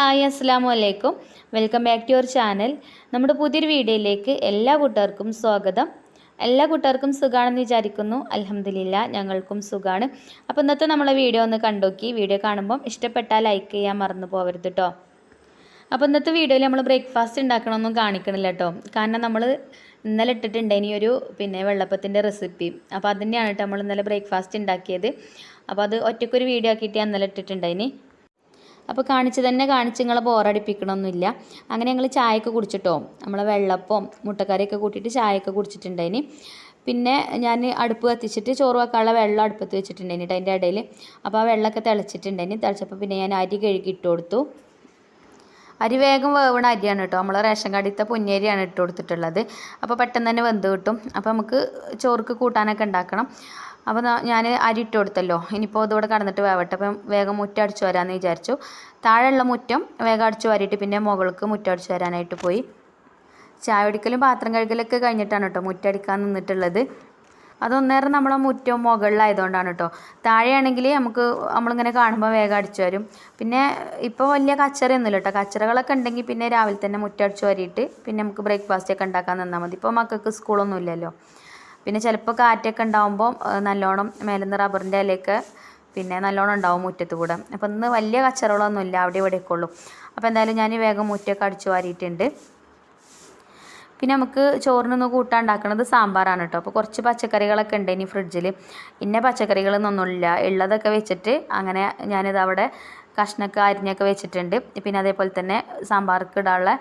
Hi അസ്സാം വലൈക്കും welcome back to your channel. നമ്മുടെ പുതിയൊരു വീഡിയോയിലേക്ക് എല്ലാ കൂട്ടുകാർക്കും സ്വാഗതം. എല്ലാ കൂട്ടുകാർക്കും സുഖമാണെന്ന് വിചാരിക്കുന്നു. അലഹമില്ല ഞങ്ങൾക്കും സുഖമാണ് അപ്പോൾ ഇന്നത്തെ നമ്മളെ വീഡിയോ ഒന്ന് കണ്ടോക്കി വീഡിയോ കാണുമ്പം ഇഷ്ടപ്പെട്ടാൽ ലൈക്ക് ചെയ്യാൻ മറന്നു പോകരുത് കേട്ടോ അപ്പോൾ ഇന്നത്തെ വീഡിയോയിൽ നമ്മൾ ബ്രേക്ക്ഫാസ്റ്റ് ഉണ്ടാക്കണമെന്നും കാണിക്കണില്ല കേട്ടോ കാരണം നമ്മൾ ഇന്നലെ ഇട്ടിട്ടുണ്ട് ഇനി ഒരു പിന്നെ വെള്ളപ്പത്തിന്റെ റെസിപ്പി. അപ്പോൾ അതിന്റെയാണ് കേട്ടോ നമ്മൾ ഇന്നലെ ബ്രേക്ക്ഫാസ്റ്റ് ഉണ്ടാക്കിയത്. അപ്പോൾ അത് ഒറ്റയ്ക്കൊരു വീഡിയോ ആക്കിയിട്ട് ഞാൻ ഇന്നലെ ഇട്ടിട്ടുണ്ടായിനി. അപ്പോൾ കാണിച്ച് തന്നെ കാണിച്ച് നിങ്ങളെ ബോറടിപ്പിക്കണമൊന്നുമില്ല അങ്ങനെ ഞങ്ങൾ ചായയൊക്കെ കുടിച്ചിട്ടോ നമ്മളെ വെള്ളപ്പം മുട്ടക്കറിയൊക്കെ കൂട്ടിയിട്ട് ചായയൊക്കെ കുടിച്ചിട്ടുണ്ടായിന്. പിന്നെ ഞാൻ അടുപ്പ് കത്തിച്ചിട്ട് ചോറ് വെക്കാനുള്ള വെള്ളം അടുപ്പത്ത് വെച്ചിട്ടുണ്ടായിന് കേട്ടോ അതിന്റെ ഇടയിൽ അപ്പോൾ ആ വെള്ളമൊക്കെ തിളച്ചിട്ടുണ്ടായിന്. തിളച്ചപ്പോൾ പിന്നെ ഞാൻ അരി കഴുകി ഇട്ട് കൊടുത്തു. അരി വേഗം വേവണ അരിയാണ് കേട്ടോ നമ്മൾ റേഷൻ കടയിലത്തെ പൊന്നിയരിയാണ് ഇട്ട് കൊടുത്തിട്ടുള്ളത്. അപ്പോൾ പെട്ടെന്ന് തന്നെ വെന്ത് കിട്ടും. അപ്പോൾ നമുക്ക് ചോറുക്ക് കൂട്ടാനൊക്കെ ഉണ്ടാക്കണം. അപ്പോൾ ഞാൻ അരി ഇട്ട് കൊടുത്തല്ലോ. ഇനിയിപ്പോൾ ഇതിവിടെ കടന്നിട്ട് വേവട്ടെ. അപ്പം വേഗം മുറ്റം അടിച്ചു വരാമെന്ന് വിചാരിച്ചു. താഴെയുള്ള മുറ്റം വേഗം അടിച്ചു വാരിയിട്ട് പിന്നെ മുകൾക്ക് മുറ്റം അടിച്ചു വരാനായിട്ട് പോയി. ചായ കുടിക്കലും പാത്രം കഴുകലൊക്കെ കഴിഞ്ഞിട്ടാണ് കേട്ടോ മുറ്റടിക്കാൻ നിന്നിട്ടുള്ളത്. അതൊന്നേരം നമ്മളെ മുറ്റവും മുകളിലായതുകൊണ്ടാണ് കേട്ടോ താഴെയാണെങ്കിൽ നമുക്ക് നമ്മളിങ്ങനെ കാണുമ്പോൾ വേഗം അടിച്ചു വരും. പിന്നെ ഇപ്പോൾ വലിയ കച്ചറയൊന്നുമില്ല കേട്ടോ കച്ചറകളൊക്കെ ഉണ്ടെങ്കിൽ പിന്നെ രാവിലെ തന്നെ മുറ്റടിച്ചു വരിയിട്ട് പിന്നെ നമുക്ക് ബ്രേക്ക്ഫാസ്റ്റ് ഒക്കെ ഉണ്ടാക്കാൻ നിന്നാൽ മതി. ഇപ്പോൾ മക്കൾക്ക് സ്കൂളൊന്നും ഇല്ലല്ലോ. പിന്നെ ചിലപ്പോൾ കാറ്റൊക്കെ ഉണ്ടാകുമ്പോൾ നല്ലോണം മേലെന്ന് റബ്ബറിന്റെ ഇലയൊക്കെ പിന്നെ നല്ലോണം ഉണ്ടാവും മുറ്റത്ത് കൂടെ. അപ്പോൾ ഇന്ന് വലിയ കച്ചറകളൊന്നും ഇല്ല അവിടെ ഇവിടെയൊക്കെ ഉള്ളൂ. അപ്പോൾ എന്തായാലും ഞാൻ വേഗം മുറ്റൊക്കെ അടിച്ചു വാരിയിട്ടുണ്ട്. പിന്നെ നമുക്ക് ചോറിനൊന്ന് കൂട്ടാൻ ഉണ്ടാക്കുന്നത് സാമ്പാറാണ് കേട്ടോ. അപ്പോൾ കുറച്ച് പച്ചക്കറികളൊക്കെ ഉണ്ട് ഇനി ഫ്രിഡ്ജിൽ ഇന്ന പച്ചക്കറികളൊന്നൊന്നുമില്ല ഉള്ളതൊക്കെ വെച്ചിട്ട് അങ്ങനെ ഞാനിത് അവിടെ കഷ്ണമൊക്കെ അരിഞ്ഞൊക്കെ വെച്ചിട്ടുണ്ട്. പിന്നെ അതേപോലെ തന്നെ സാമ്പാർക്ക് ഇടാനുള്ള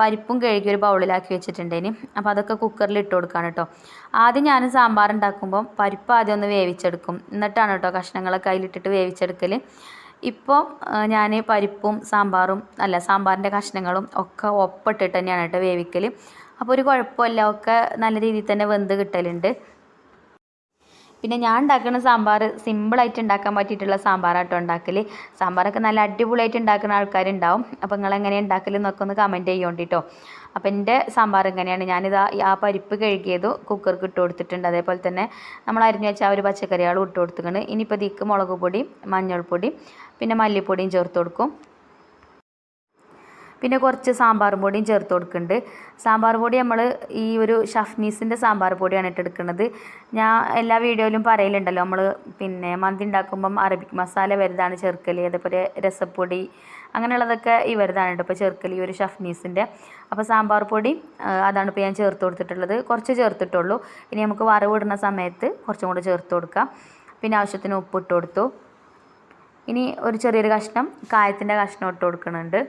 പരിപ്പും കഴുകി ഒരു ബൗളിലാക്കി വെച്ചിട്ടുണ്ട് ഇനി. അപ്പോൾ അതൊക്കെ കുക്കറിൽ ഇട്ട് കൊടുക്കുകയാണ് കേട്ടോ ആദ്യം ഞാൻ സാമ്പാർ ഉണ്ടാക്കുമ്പോൾ പരിപ്പ് ആദ്യം ഒന്ന് വേവിച്ചെടുക്കും. എന്നിട്ടാണ് കേട്ടോ കഷ്ണങ്ങളൊക്കെ അതിലിട്ടിട്ട് വേവിച്ചെടുക്കൽ ഇപ്പോൾ ഞാൻ പരിപ്പും സാമ്പാറും അല്ല സാമ്പാറിന്റെ കഷ്ണങ്ങളും ഒക്കെ ഒപ്പിട്ടിട്ട് തന്നെയാണ് കേട്ടോ വേവിക്കൽ അപ്പോൾ ഒരു കുഴപ്പമില്ല. ഒക്കെ നല്ല രീതിയിൽ തന്നെ വെന്ത് കിട്ടലുണ്ട്. പിന്നെ ഞാൻ ഉണ്ടാക്കുന്ന സാമ്പാർ സിമ്പിളായിട്ട് ഉണ്ടാക്കാൻ പറ്റിയിട്ടുള്ള സാമ്പാറാട്ടോ ഉണ്ടാക്കൽ സാമ്പാറൊക്കെ നല്ല അടിപൊളിയായിട്ട് ഉണ്ടാക്കുന്ന ആൾക്കാരുണ്ടാവും. അപ്പോൾ നിങ്ങൾ എങ്ങനെ ഉണ്ടാക്കൽ എന്നൊക്കെ ഒന്ന് കമന്റ് ചെയ്യോണ്ടിട്ടോ. അപ്പോൾ എന്റെ സാമ്പാർ എങ്ങനെയാണ് ഞാനിത് ആ പരിപ്പ് കഴുകിയത് കുക്കർക്ക് ഇട്ട് കൊടുത്തിട്ടുണ്ട്. അതേപോലെ തന്നെ നമ്മൾ അരിഞ്ഞു വെച്ച ആ ഒരു പച്ചക്കറികളും ഇട്ട് കൊടുത്തിട്ടുണ്ട്. ഇനിയിപ്പോൾ ഇതിക്ക് മുളക് പൊടി മഞ്ഞൾപ്പൊടി പിന്നെ മല്ലിപ്പൊടിയും ചേർത്ത് കൊടുക്കും. പിന്നെ കുറച്ച് സാമ്പാർ പൊടിയും ചേർത്ത് കൊടുക്കുന്നുണ്ട്. സാമ്പാർ പൊടി നമ്മൾ ഈ ഒരു ഷഫ്നീസിന്റെ സാമ്പാർ പൊടിയാണ് ഇട്ടെടുക്കുന്നത് ഞാൻ എല്ലാ വീഡിയോയിലും പറയലുണ്ടല്ലോ നമ്മൾ പിന്നെ മന്തി ഉണ്ടാക്കുമ്പം അറബിക് മസാല വരുതാണ് ചേർക്കൽ അതേപോലെ രസപ്പൊടി അങ്ങനെയുള്ളതൊക്കെ ഈ വരുതാണ് കേട്ടോ. ഇപ്പോൾ ചേർക്കൽ ഈ ഒരു ഷഫ്നീസിന്റെ അപ്പോൾ സാമ്പാർ പൊടി അതാണ് ഇപ്പോൾ ഞാൻ ചേർത്ത് കൊടുത്തിട്ടുള്ളത്. കുറച്ച് ചേർത്തിട്ടുള്ളൂ. ഇനി നമുക്ക് വറവിടുന്ന സമയത്ത് കുറച്ചും കൂടെ ചേർത്ത് കൊടുക്കാം. പിന്നെ ആവശ്യത്തിന് ഉപ്പ് ഇട്ട് കൊടുത്തു. ഇനി ഒരു ചെറിയൊരു കഷ്ണം കായത്തിന്റെ കഷ്ണം ഇട്ട് കൊടുക്കുന്നുണ്ട്.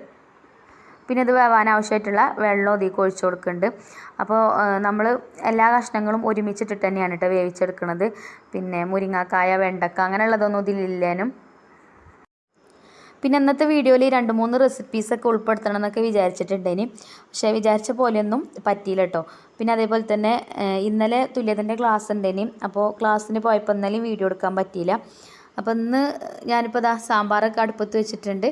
പിന്നെ ഇത് വേവാൻ ആവശ്യമായിട്ടുള്ള വെള്ളം ഇതിലേക്ക് ഒഴിച്ചു കൊടുക്കുന്നുണ്ട്. അപ്പോൾ നമ്മൾ എല്ലാ കഷ്ണങ്ങളും ഒരുമിച്ചിട്ടിട്ട് തന്നെയാണ് കേട്ടോ വേവിച്ചെടുക്കുന്നത് പിന്നെ മുരിങ്ങാക്കായ വെണ്ടക്ക അങ്ങനെയുള്ളതൊന്നും ഇതിലില്ലേനും പിന്നെ ഇന്നത്തെ വീഡിയോയിൽ രണ്ട് മൂന്ന് റെസിപ്പീസൊക്കെ ഉൾപ്പെടുത്തണം എന്നൊക്കെ വിചാരിച്ചിട്ടുണ്ടേനി. പക്ഷേ വിചാരിച്ച പോലെയൊന്നും പറ്റിയില്ല കേട്ടോ പിന്നെ അതേപോലെ തന്നെ ഇന്നലെ തുല്യത്തിന്റെ ക്ലാസ് ഉണ്ടേനി. അപ്പോൾ ക്ലാസ്സിന് പോയപ്പോൾ ഇന്നലെയും വീഡിയോ എടുക്കാൻ പറ്റിയില്ല. അപ്പോൾ ഇന്ന് ഞാനിപ്പോൾ ഇതാ സാമ്പാറൊക്കെ അടുപ്പത്ത് വെച്ചിട്ടുണ്ട്.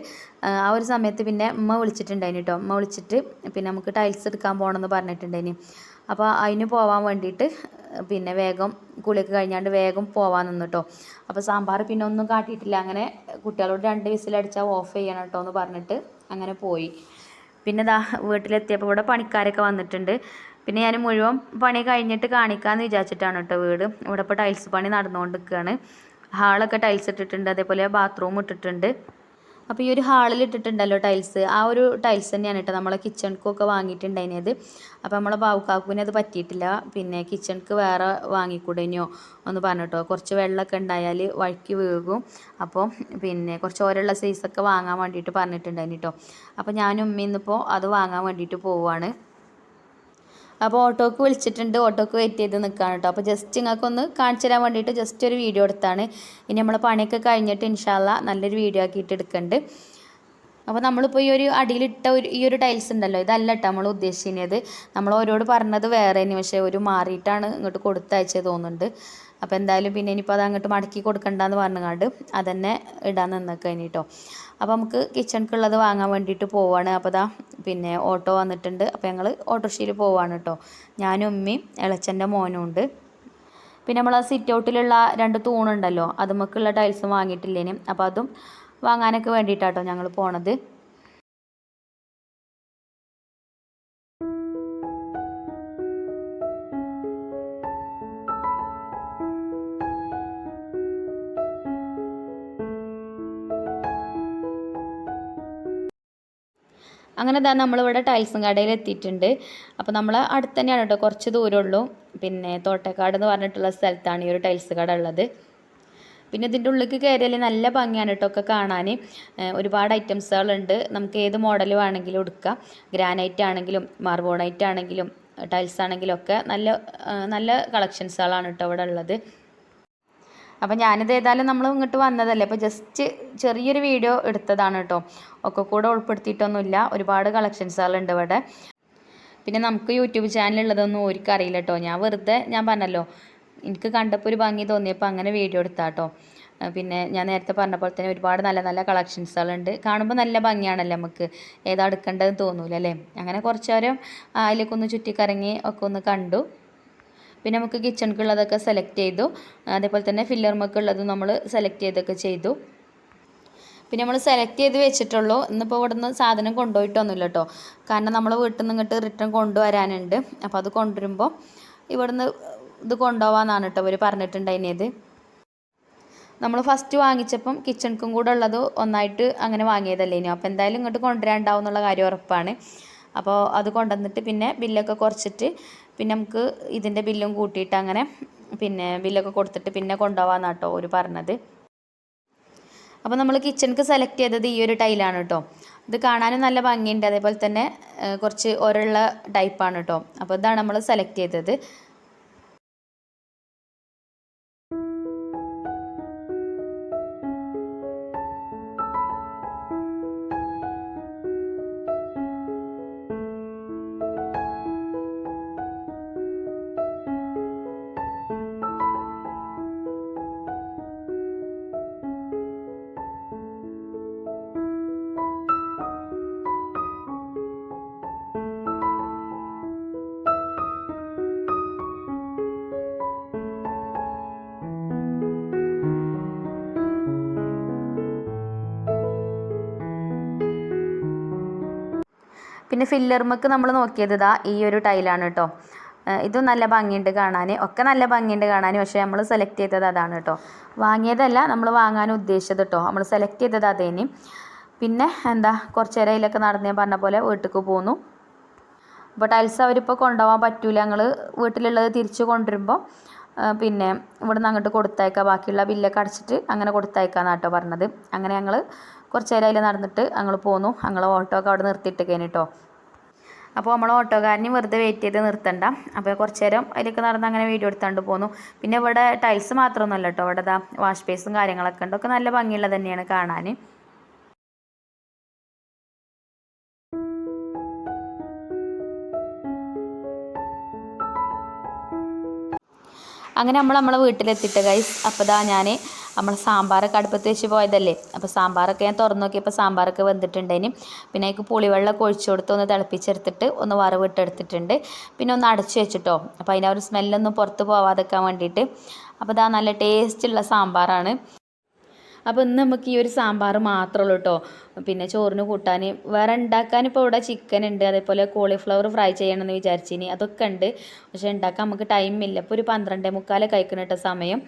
ആ ഒരു സമയത്ത് പിന്നെ ഉമ്മ വിളിച്ചിട്ടുണ്ടായിന് കേട്ടോ ഉമ്മ വിളിച്ചിട്ട് പിന്നെ നമുക്ക് ടൈൽസ് എടുക്കാൻ പോകണമെന്ന് പറഞ്ഞിട്ടുണ്ടായിന്. അപ്പോൾ അതിന് പോകാൻ വേണ്ടിയിട്ട് പിന്നെ വേഗം കുളിയൊക്കെ കഴിഞ്ഞാണ്ട് വേഗം പോവാൻ നിന്നു കേട്ടോ അപ്പോൾ സാമ്പാർ പിന്നെ ഒന്നും കാട്ടിയിട്ടില്ല. അങ്ങനെ കുട്ടികളോട് രണ്ട് വിസിലടിച്ചാൽ ഓഫ് ചെയ്യണം കേട്ടോ എന്ന് പറഞ്ഞിട്ട് അങ്ങനെ പോയി. പിന്നെ ദാ വീട്ടിലെത്തിയപ്പോൾ ഇവിടെ പണിക്കാരൊക്കെ വന്നിട്ടുണ്ട്. പിന്നെ ഞാൻ മുഴുവൻ പണി കഴിഞ്ഞിട്ട് കാണിക്കാമെന്ന് വിചാരിച്ചിട്ടാണ് കേട്ടോ വീട്. ഇവിടെ ഇപ്പോൾ ടൈൽസ് പണി നടന്നുകൊണ്ട് നിൽക്കുകയാണ് ഹാളൊക്കെ ടൈൽസ് ഇട്ടിട്ടുണ്ട്. അതേപോലെ ബാത്റൂം ഇട്ടിട്ടുണ്ട്. അപ്പോൾ ഈ ഒരു ഹാളിൽ ഇട്ടിട്ടുണ്ടല്ലോ ടൈൽസ് ആ ഒരു ടൈൽസ് തന്നെയാണ് കേട്ടോ നമ്മളെ കിച്ചൺക്കൊക്കെ വാങ്ങിയിട്ടുണ്ടായിരുന്നത്. അപ്പോൾ നമ്മളെ ബാവുക്കാക്കുവിന് അത് പറ്റിയിട്ടില്ല. പിന്നെ കിച്ചൺക്ക് വേറെ വാങ്ങിക്കൂടേനോ ഒന്ന് പറഞ്ഞിട്ടോ കുറച്ച് വെള്ളമൊക്കെ ഉണ്ടായാൽ വഴുക്കി വീകും. അപ്പോൾ പിന്നെ കുറച്ച് ഓരോ സൈസൊക്കെ വാങ്ങാൻ വേണ്ടിയിട്ട് പറഞ്ഞിട്ടുണ്ടായിരുന്നു കേട്ടോ അപ്പോൾ ഞാനും ഉമ്മ ഇന്നിപ്പോൾ അത് വാങ്ങാൻ വേണ്ടിയിട്ട് പോവുകയാണ് അപ്പോൾ ഓട്ടോക്ക് വിളിച്ചിട്ടുണ്ട്. ഓട്ടോക്ക് വെയിറ്റ് ചെയ്ത് നിൽക്കുകയാണ് കേട്ടോ. അപ്പോൾ ജസ്റ്റ് നിങ്ങൾക്കൊന്ന് കാണിച്ചു തരാൻ വേണ്ടിയിട്ട് ജസ്റ്റ് ഒരു വീഡിയോ എടുത്താണ്. ഇനി നമ്മൾ പണിയൊക്കെ കഴിഞ്ഞിട്ട് ഇൻഷാല്ല നല്ലൊരു വീഡിയോ ആക്കിയിട്ട് എടുക്കുന്നുണ്ട് അപ്പോൾ നമ്മളിപ്പോൾ ഈ ഒരു അടിയിലിട്ട ഒരു ഈ ഒരു ടൈൽസ് ഉണ്ടല്ലോ ഇതല്ല കേട്ടോ നമ്മൾ ഉദ്ദേശിക്കുന്നത് നമ്മൾ ഓരോട് പറഞ്ഞത് വേറെ പക്ഷേ ഒരു മാറിയിട്ടാണ് ഇങ്ങോട്ട് കൊടുത്തയച്ചത് തോന്നുന്നുണ്ട്. അപ്പോൾ എന്തായാലും പിന്നെ ഇനിയിപ്പോൾ അത് അങ്ങോട്ട് മടക്കി കൊടുക്കണ്ടെന്ന് പറഞ്ഞുകൊണ്ട് അതന്നെ ഇടാൻ നിന്നൊക്കെ കഴിഞ്ഞിട്ടോ അപ്പോൾ നമുക്ക് കിച്ചണിക്കുള്ളത് വാങ്ങാൻ വേണ്ടിയിട്ട് പോവാണ്. അപ്പോൾ ദാ പിന്നെ ഓട്ടോ വന്നിട്ടുണ്ട്. അപ്പോൾ ഞങ്ങൾ ഓട്ടോറിക്ഷയിൽ പോവാണ് കേട്ടോ ഞാനും ഉമ്മയും ഇളച്ചന്റെ മോനും ഉണ്ട്. പിന്നെ നമ്മൾ ആ സിറ്റ് ഔട്ടിലുള്ള രണ്ട് തൂണുണ്ടല്ലോ നമുക്കുള്ള ടൈൽസും വാങ്ങിയിട്ടില്ലേനും. അപ്പോൾ അതും വാങ്ങാനൊക്കെ വേണ്ടിയിട്ടാട്ടോ ഞങ്ങൾ പോണത്. അങ്ങനെ ഇതാ നമ്മളിവിടെ ടൈൽസും കടയിൽ എത്തിയിട്ടുണ്ട്. അപ്പോൾ നമ്മൾ അടുത്ത് തന്നെയാണ് കേട്ടോ കുറച്ച് ദൂരമുള്ളൂ. പിന്നെ തോട്ടക്കാട് എന്ന് പറഞ്ഞിട്ടുള്ള സ്ഥലത്താണ് ഈ ഒരു ടൈൽസ് കട ഉള്ളത്. പിന്നെ ഇതിന്റെ ഉള്ളിലേക്ക് കയറിയാൽ നല്ല ഭംഗിയാണ് കേട്ടോ ഒക്കെ കാണാൻ ഒരുപാട് ഐറ്റംസുകളുണ്ട്. നമുക്ക് ഏത് മോഡൽ വേണമെങ്കിലും എടുക്കാം. ഗ്രാനൈറ്റ് ആണെങ്കിലും മാർബോണൈറ്റ് ആണെങ്കിലും ടൈൽസ് ആണെങ്കിലും ഒക്കെ നല്ല നല്ല കളക്ഷൻസുകളാണ് കേട്ടോ ഇവിടെ ഉള്ളത്. അപ്പോൾ ഞാനിത് ഏതായാലും നമ്മൾ ഇങ്ങോട്ട് വന്നതല്ലേ? അപ്പോൾ ജസ്റ്റ് ചെറിയൊരു വീഡിയോ എടുത്തതാണ് കേട്ടോ ഒക്കെ കൂടെ ഉൾപ്പെടുത്തിയിട്ടൊന്നുമില്ല. ഒരുപാട് കളക്ഷൻസുകളുണ്ട് ഇവിടെ. പിന്നെ നമുക്ക് യൂട്യൂബ് ഒരിക്കലും അറിയില്ല കേട്ടോ ഞാൻ വെറുതെ ഞാൻ പറഞ്ഞല്ലോ എനിക്ക് കണ്ടപ്പോൾ ഒരു ഭംഗി തോന്നിയപ്പോൾ അങ്ങനെ വീഡിയോ എടുത്താട്ടോ പിന്നെ ഞാൻ നേരത്തെ പറഞ്ഞ പോലെ തന്നെ ഒരുപാട് നല്ല നല്ല കളക്ഷൻസുകളുണ്ട് കാണുമ്പോൾ നല്ല ഭംഗിയാണല്ലോ നമുക്ക്? ഏതാ എടുക്കേണ്ടതെന്ന് തോന്നൂലല്ലേ? അങ്ങനെ കുറച്ചേരം നേരം അതിലേക്ക് ഒന്ന് ചുറ്റിക്കറങ്ങി ഒക്കെ ഒന്ന് കണ്ടു. പിന്നെ നമുക്ക് കിച്ചണിക്കുള്ളതൊക്കെ സെലക്ട് ചെയ്തു. അതേപോലെ തന്നെ ഫില്ലർമൊക്കെ ഉള്ളതും നമ്മൾ സെലക്ട് ചെയ്തൊക്കെ ചെയ്തു. പിന്നെ നമ്മൾ സെലക്ട് ചെയ്ത് വെച്ചിട്ടുള്ളൂ. ഇന്നിപ്പോൾ ഇവിടെ നിന്ന് സാധനം കൊണ്ടുപോയിട്ടൊന്നുമില്ല കേട്ടോ കാരണം നമ്മൾ വീട്ടിൽ നിന്ന് ഇങ്ങോട്ട് റിട്ടേൺ കൊണ്ടുവരാനുണ്ട്. അപ്പോൾ അത് കൊണ്ടുവരുമ്പോൾ ഇവിടുന്ന് ഇത് കൊണ്ടുപോകാമെന്നാണ് കേട്ടോ അവർ പറഞ്ഞിട്ടുണ്ടായിരുന്നത്. നമ്മൾ ഫസ്റ്റ് വാങ്ങിച്ചപ്പം കിച്ചണിക്കും കൂടെ ഉള്ളത് ഒന്നായിട്ട് അങ്ങനെ വാങ്ങിയതല്ലേ ഇനി അപ്പോൾ എന്തായാലും ഇങ്ങോട്ട് കൊണ്ടുവരാണ്ടാവും എന്നുള്ള കാര്യം ഉറപ്പാണ്. അപ്പോൾ അത് കൊണ്ടുവന്നിട്ട് പിന്നെ ബില്ലൊക്കെ കുറച്ചിട്ട് പിന്നെ നമുക്ക് ഇതിന്റെ ബില്ലും കൂട്ടിയിട്ട് അങ്ങനെ പിന്നെ ബില്ലൊക്കെ കൊടുത്തിട്ട് പിന്നെ കൊണ്ടുപോകാമെന്നാണ് കേട്ടോ ഒരു പറഞ്ഞത്. അപ്പോൾ നമ്മൾ കിച്ചണിക്ക് സെലക്ട് ചെയ്തത് ഈ ഒരു ടൈലാണ് കേട്ടോ ഇത് കാണാനും നല്ല ഭംഗിയുണ്ട്. അതേപോലെ തന്നെ കുറച്ച് ഒരുള്ള ടൈപ്പാണ് കേട്ടോ അപ്പോൾ ഇതാണ് നമ്മൾ സെലക്ട് ചെയ്തത്. പിന്നെ ഫില്ലർമക്ക് നമ്മൾ നോക്കിയത് ഇതാ ഈ ഒരു ടൈലാണ് കേട്ടോ ഇത് നല്ല ഭംഗിയുണ്ട് കാണാൻ ഒക്കെ നല്ല ഭംഗിയുണ്ട് കാണാൻ പക്ഷേ നമ്മൾ സെലക്ട് ചെയ്തത് അതാണ് കേട്ടോ വാങ്ങിയതല്ല നമ്മൾ വാങ്ങാൻ ഉദ്ദേശിച്ചത് കേട്ടോ നമ്മൾ സെലക്ട് ചെയ്തത് അതേനി. പിന്നെ എന്താ കുറച്ച് നേരം അതിലൊക്കെ നടന്ന് ഞാൻ പറഞ്ഞ പോലെ വീട്ടിലേക്ക് പോന്നു. അപ്പോൾ ടൈൽസ് അവരിപ്പോൾ കൊണ്ടുപോകാൻ പറ്റൂല. ഞങ്ങൾ വീട്ടിലുള്ളത് തിരിച്ച് കൊണ്ടുവരുമ്പോൾ പിന്നെ ഇവിടെ നിന്ന് അങ്ങോട്ട് കൊടുത്തയക്കാം. ബാക്കിയുള്ള ബില്ലൊക്കെ അടച്ചിട്ട് അങ്ങനെ കൊടുത്തയക്കാമെന്ന് കേട്ടോ പറഞ്ഞത്. അങ്ങനെ ഞങ്ങൾ കുറച്ച് നേരം അതിൽ നടന്നിട്ട് ഞങ്ങൾ പോന്നു. ഞങ്ങൾ ഓട്ടോ ഒക്കെ അവിടെ നിർത്തിയിട്ട് കേട്ടോ അപ്പോൾ നമ്മൾ ഓട്ടോക്കാരനെ വെറുതെ വെയിറ്റ് ചെയ്ത് നിർത്തണ്ട. അപ്പോൾ കുറച്ച് നേരം അതിലേക്ക് നടന്ന് അങ്ങനെ വീഡിയോ എടുത്തുകൊണ്ട് പോന്നു. പിന്നെ ഇവിടെ ടൈൽസ് മാത്രമൊന്നുമല്ല കേട്ടോ ഇവിടെ ദാ വാഷ് ബേസും കാര്യങ്ങളൊക്കെ ഉണ്ട്. ഒക്കെ നല്ല ഭംഗിയുള്ള തന്നെയാണ് കാണാൻ. അങ്ങനെ നമ്മൾ നമ്മളെ വീട്ടിലെത്തിയിട്ട് ഗൈസ് അപ്പോൾ ദാ ഞാൻ നമ്മൾ സാമ്പാറൊക്കെ അടുപ്പത്ത് വെച്ച് പോയതല്ലേ? അപ്പോൾ സാമ്പാറൊക്കെ ഞാൻ തുറന്നു നോക്കിയപ്പോൾ സാമ്പാറൊക്കെ വെന്തിട്ടുണ്ടേനും പിന്നെ അതിക്ക് പുളിവെള്ളമൊക്കെ ഒഴിച്ചു കൊടുത്ത് ഒന്ന് തിളപ്പിച്ചെടുത്തിട്ട് ഒന്ന് വറവിട്ടെടുത്തിട്ടുണ്ട്. പിന്നെ ഒന്ന് അടച്ചു വെച്ചിട്ടോ. അപ്പോൾ അതിന്റെ ഒരു സ്മെല്ലൊന്നും പുറത്ത് പോവാതെക്കാൻ വേണ്ടിയിട്ട്. അപ്പോൾ ഇതാ നല്ല ടേസ്റ്റുള്ള സാമ്പാറാണ്. അപ്പോൾ ഇന്ന് നമുക്ക് ഈ ഒരു സാമ്പാർ മാത്രമേ ഉള്ളൂ കേട്ടോ പിന്നെ ചോറിന് കൂട്ടാൻ വേറെ ഉണ്ടാക്കാൻ ഇപ്പോൾ ഇവിടെ ചിക്കൻ ഉണ്ട്. അതേപോലെ കോളിഫ്ലവർ ഫ്രൈ ചെയ്യണമെന്ന് വിചാരിച്ചിനി. അതൊക്കെ ഉണ്ട്. പക്ഷേ ഉണ്ടാക്കാൻ നമുക്ക് ടൈമില്ല ഇപ്പോൾ ഒരു പന്ത്രണ്ടേ മുക്കാലേ കഴിക്കണം കേട്ടോ സമയം.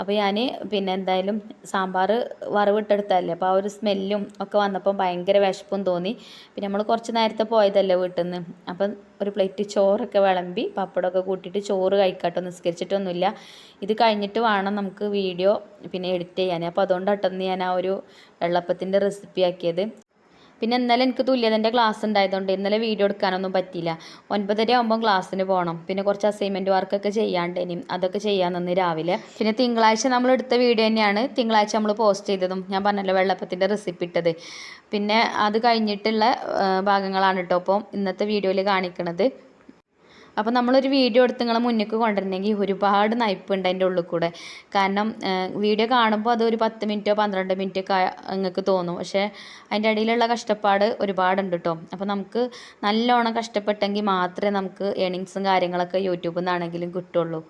അപ്പോൾ ഞാൻ പിന്നെ എന്തായാലും സാമ്പാർ വറവിട്ടെടുത്തതല്ലേ. അപ്പോൾ ആ ഒരു സ്മെല്ലും ഒക്കെ വന്നപ്പോൾ ഭയങ്കര വിശപ്പും തോന്നി. പിന്നെ നമ്മൾ കുറച്ച് നേരത്തെ പോയതല്ലേ വീട്ടിൽ നിന്ന് അപ്പം ഒരു പ്ലേറ്റ് ചോറൊക്കെ വിളമ്പി പപ്പടമൊക്കെ കൂട്ടിയിട്ട് ചോറ് കഴിക്കാട്ടോ. നിസ്കരിച്ചിട്ടൊന്നുമില്ല. ഇത് കഴിഞ്ഞിട്ട് വേണം നമുക്ക് വീഡിയോ പിന്നെ എഡിറ്റ് ചെയ്യാൻ അപ്പോൾ അതുകൊണ്ട് പെട്ടെന്ന് ഞാൻ ആ ഒരു വെള്ളപ്പത്തിന്റെ റെസിപ്പി ആക്കിയത്. പിന്നെ ഇന്നലെ എനിക്ക് തുല്യതന്റെ ക്ലാസ് ഉണ്ടായതുകൊണ്ട് ഇന്നലെ വീഡിയോ എടുക്കാനൊന്നും പറ്റിയില്ല. ഒൻപതര ആകുമ്പോൾ ക്ലാസ്സിന് പോകണം പിന്നെ കുറച്ച് അസൈൻമെന്റ് വർക്കൊക്കെ ചെയ്യാണ്ട് ഇനിയും അതൊക്കെ ചെയ്യാൻ നിന്ന് രാവിലെ. പിന്നെ തിങ്കളാഴ്ച നമ്മൾ എടുത്ത വീഡിയോ തന്നെയാണ്. തിങ്കളാഴ്ച നമ്മൾ പോസ്റ്റ് ചെയ്തതും ഞാൻ പറഞ്ഞല്ലോ വെള്ളപ്പത്തിന്റെ റെസിപ്പി ഇട്ടത്. പിന്നെ അത് കഴിഞ്ഞിട്ടുള്ള ഭാഗങ്ങളാണ് കേട്ടോ അപ്പോൾ ഇന്നത്തെ വീഡിയോയിൽ കാണിക്കുന്നത് അപ്പോൾ നമ്മളൊരു വീഡിയോ എടുത്ത് നിങ്ങളെ മുന്നിലേക്ക് കൊണ്ടുവരണമെങ്കിൽ ഒരുപാട് നയിപ്പുണ്ട് അതിന്റെ ഉള്ളിൽ കൂടെ. കാരണം വീഡിയോ കാണുമ്പോൾ അത് ഒരു പത്ത് മിനിറ്റോ പന്ത്രണ്ട് മിനിറ്റോ ഒക്കെ നിങ്ങൾക്ക് തോന്നും. പക്ഷേ അതിന്റെ ഇടയിലുള്ള കഷ്ടപ്പാട് ഒരുപാടുണ്ട് കേട്ടോ അപ്പോൾ നമുക്ക് നല്ലോണം കഷ്ടപ്പെട്ടെങ്കിൽ മാത്രമേ നമുക്ക് ഏണിങ്സും കാര്യങ്ങളൊക്കെ യൂട്യൂബിൽ നിന്നാണെങ്കിലും കിട്ടുള്ളൂ.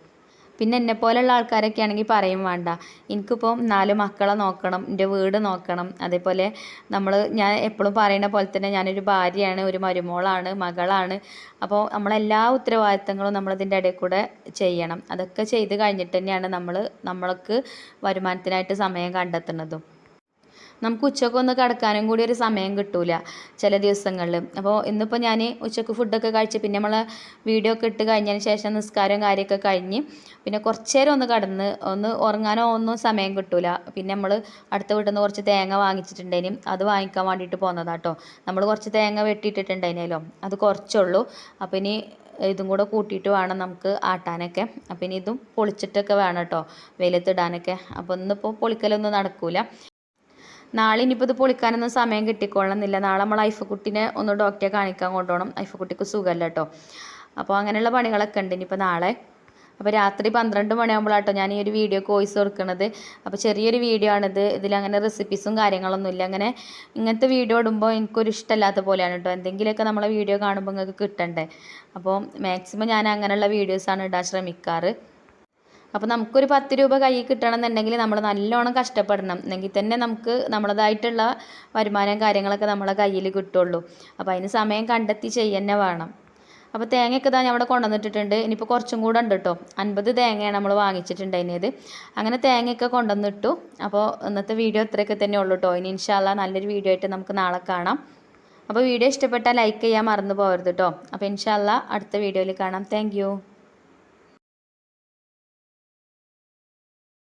പിന്നെ എന്നെ പോലെയുള്ള ആൾക്കാരൊക്കെ ആണെങ്കിൽ പറയും വേണ്ട എനിക്കിപ്പം നാല് മക്കളെ നോക്കണം എന്റെ വീട് നോക്കണം. അതേപോലെ നമ്മൾ ഞാൻ എപ്പോഴും പറയുന്ന പോലെ തന്നെ ഞാനൊരു ഭാര്യയാണ് ഒരു മരുമോളാണ് മകളാണ്. അപ്പോൾ നമ്മളെല്ലാ ഉത്തരവാദിത്തങ്ങളും നമ്മളിതിന്റെ ഇടയിൽ കൂടെ ചെയ്യണം. അതൊക്കെ ചെയ്ത് കഴിഞ്ഞിട്ട് തന്നെയാണ് നമ്മൾ നമ്മൾക്ക് വരുമാനത്തിനായിട്ട് സമയം കണ്ടെത്തുന്നതും. നമുക്ക് ഉച്ചക്കൊന്ന് കിടക്കാനും കൂടി ഒരു സമയം കിട്ടൂല ചില ദിവസങ്ങളിൽ. അപ്പോൾ ഇന്നിപ്പോൾ ഞാൻ ഉച്ചയ്ക്ക് ഫുഡൊക്കെ കഴിച്ച് പിന്നെ നമ്മൾ വീഡിയോ ഒക്കെ ഇട്ട് കഴിഞ്ഞതിന് ശേഷം നിസ്കാരവും കാര്യമൊക്കെ കഴിഞ്ഞ് പിന്നെ കുറച്ച് നേരം ഒന്ന് കടന്ന് ഒന്ന് ഉറങ്ങാനോ ഒന്നും സമയം കിട്ടൂല. പിന്നെ നമ്മൾ അടുത്ത വീട്ടിൽ നിന്ന് കുറച്ച് തേങ്ങ വാങ്ങിച്ചിട്ടുണ്ടേനും അത് വാങ്ങിക്കാൻ വേണ്ടിയിട്ട് പോന്നതാട്ടോ. നമ്മൾ കുറച്ച് തേങ്ങ വെട്ടിയിട്ടിട്ടുണ്ടായിരുന്നല്ലോ അത് കുറച്ചുള്ളൂ. അപ്പോൾ ഇനി ഇതും കൂടെ കൂട്ടിയിട്ട് വേണം നമുക്ക് ആട്ടാനൊക്കെ. അപ്പം ഇനി ഇതും പൊളിച്ചിട്ടൊക്കെ വേണം കേട്ടോ. വെയിലത്തിടാനൊക്കെ. അപ്പോൾ ഇന്നിപ്പോൾ പൊളിക്കലൊന്നും നടക്കൂല. നാളെ ഇനിയിപ്പോൾ ഇത് പൊളിക്കാനൊന്നും സമയം കിട്ടിക്കൊള്ളണമെന്നില്ല നാളെ നമ്മൾ ഐഫക്കുട്ടിനെ ഒന്ന് ഡോക്ടറെ കാണിക്കാൻ കൊണ്ടുപോകണം. ഐഫക്കുട്ടിക്ക് സുഖമല്ല കേട്ടോ അപ്പോൾ അങ്ങനെയുള്ള പണികളൊക്കെ ഉണ്ട് ഇനിയിപ്പോൾ നാളെ. അപ്പോൾ രാത്രി പന്ത്രണ്ട് മണിയാകുമ്പോഴാട്ടോ ഞാൻ ഈ ഒരു വീഡിയോ കോഴ്സ് കൊടുക്കുന്നത് അപ്പോൾ ചെറിയൊരു വീഡിയോ ആണിത്. ഇതിലങ്ങനെ റെസിപ്പീസും കാര്യങ്ങളൊന്നും ഇല്ല. അങ്ങനെ ഇങ്ങനത്തെ വീഡിയോ ഇടുമ്പോൾ എനിക്കൊരു ഇഷ്ടമല്ലാത്ത പോലെയാണ് കേട്ടോ എന്തെങ്കിലുമൊക്കെ നമ്മളെ വീഡിയോ കാണുമ്പോൾ നിങ്ങൾക്ക് കിട്ടണ്ടേ? അപ്പോൾ മാക്സിമം ഞാൻ അങ്ങനെയുള്ള വീഡിയോസാണ് ഇടാൻ ശ്രമിക്കാറ്. അപ്പോൾ നമുക്കൊരു പത്ത് രൂപ കയ്യിൽ കിട്ടണമെന്നുണ്ടെങ്കിൽ നമ്മൾ നല്ലോണം കഷ്ടപ്പെടണം. എന്നെങ്കിൽ തന്നെ നമുക്ക് നമ്മളതായിട്ടുള്ള വരുമാനം കാര്യങ്ങളൊക്കെ നമ്മളെ കയ്യിൽ കിട്ടുള്ളൂ. അപ്പോൾ അതിന് സമയം കണ്ടെത്തി ചെയ്യന്നെ വേണം. അപ്പോൾ തേങ്ങയൊക്കെ ഇതാ അവിടെ കൊണ്ടുവന്നിട്ടിട്ടുണ്ട്. ഇനിയിപ്പോൾ കുറച്ചും കൂടെ ഉണ്ട് കേട്ടോ അൻപത് തേങ്ങയാണ് നമ്മൾ വാങ്ങിച്ചിട്ടുണ്ടായിരുന്നത് അങ്ങനെ തേങ്ങയൊക്കെ കൊണ്ടുവന്നിട്ടു. അപ്പോൾ ഇന്നത്തെ വീഡിയോ ഇത്രയൊക്കെ തന്നെ ഉള്ളൂ കേട്ടോ ഇനി ഇൻഷാല്ല നല്ലൊരു വീഡിയോ ആയിട്ട് നമുക്ക് നാളെ കാണാം. അപ്പോൾ വീഡിയോ ഇഷ്ടപ്പെട്ടാൽ ലൈക്ക് ചെയ്യാൻ മറന്നു പോകരുത് കേട്ടോ അപ്പോൾ ഇൻഷാല്ല അടുത്ത വീഡിയോയിൽ കാണാം. താങ്ക്